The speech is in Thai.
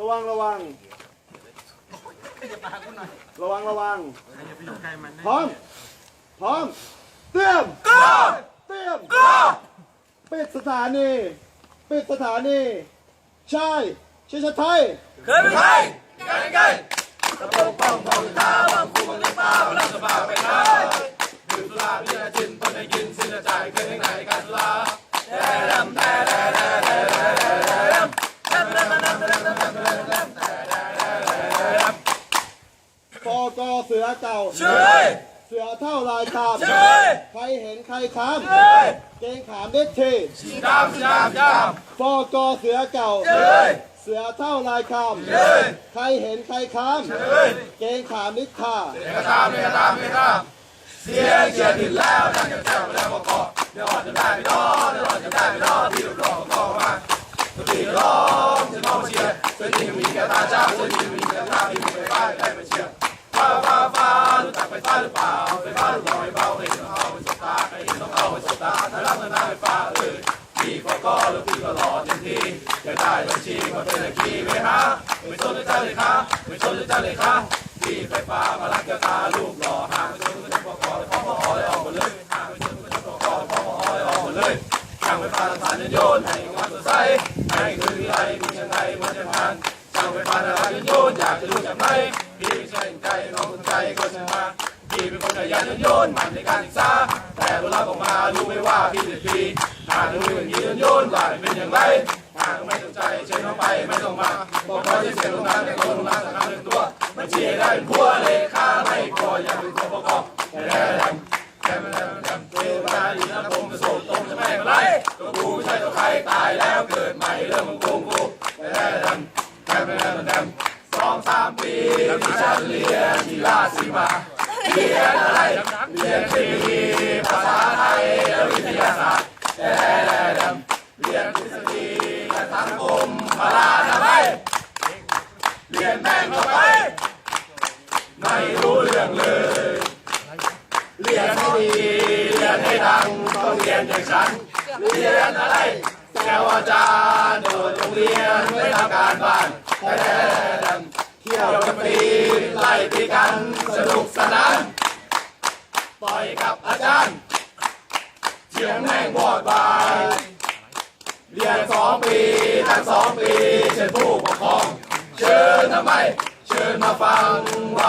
ระวังระวัง ระวังระวังอย่าไปอยู่ใกล้มันนะพร้อม พร้อม เตรียมเตรียมปิดสถานี ปิดสถานี ใช่ใช่ชาไทยเคยเป็นใครกันกันป กเสือเก่าช่วยเสือเท่าลายคามช่วยใครเห็นใครค้ามเกงขามเด็ดทีดามดามดามปกเสือเก่าช่วยเสือเท่าลายคามช่วยใครเห็นใครค้ามเกงขามนิทาเอกตามเอกตามเอกตามเสียเกียรติแล้วนั่งจะแจ้งแล้วก็กอเดี๋ยวจะได้ไม่รอเดี๋ยวจะได้ไม่รอที่รอก็มาตัวที่ร้องจะน้องเชียร์เสื้อที่มีแค่ตาเจ้าเสื้อที่ ตาไปสบตาถ้ารักนาไฟฟ้าเออพี่ก็ก็แล้วพี่ก็รอเต็มที่อยากได้บัญชีมาเป็นอาคีไหมฮะไม่สนใจเลยค่ะไม่สนใจเลยค่ะพี่ไฟฟ้ามารักแก้วตาลูกหล่อหางไม่สนใจพอพอเลยพ่อพอเลยออกมาเลยหางไม่สนใจพอพอพอพอเลยออกมาเลยช่างไฟฟ้าทางยนต์โยนให้วันสดใสให้คืนวิไลมียังไงมันจะผ่านช่างไฟฟ้าทางยนต์โยนอยากจะรู้จักไหมพี่ไม่ใช่ใจน้องสนใจก็จะมา พี่เป็นคนขยันยนต์โยนมันในการศึกษาแต่เวลาออกมารู้ไหมว่าพี่ติดฟรีหากรู้อย่างนี้ยนต์โยนว่าเป็นอย่างไรหากไม่สนใจเชิญน้องไปไม่ต้องมาบอกว่าจะเสียลงน้ำแต่ลงน้ำแต่น้ำหนึ่งตัวบัญชีให้ได้เป็นพัวเลขาไม่พออยังเป็นตัวประกอบแค่แดงแค่แดงแค่เทวดาดีนะผมจะโสดตรงจะไม่เป็นไรตัวกูไม่ใช่ตัวใครตายแล้วเกิดใหม่เรื่องของกูกูแค่แดงแค่แดงแดงสองสามปีที่ฉันเรียนที่ราชสีมา เรียนอะไรเรียนทีภาษาไทยและวิทยาศาสตร์แค่แดงเรียนทฤษฎีและสังคมพลาทำไมเรียนแม่งเข้าไป ไม่รู้เรื่องเลย เรียนให้ดีเรียนให้ดังต้องเรียนอย่างฉัน เรียนอะไรแกวอาจารย์โดดโรงเรียนไม่ทำการบ้านแต่เที่ยวกันตีไล่ตีกันสนุกสนานต่อย กับอาจารย์เถียงแม่งบอดบายเรียนสองปีทั้งสองปี เชิญผู้ปกครอง เชิญทำไม เชิญมาฟังว่า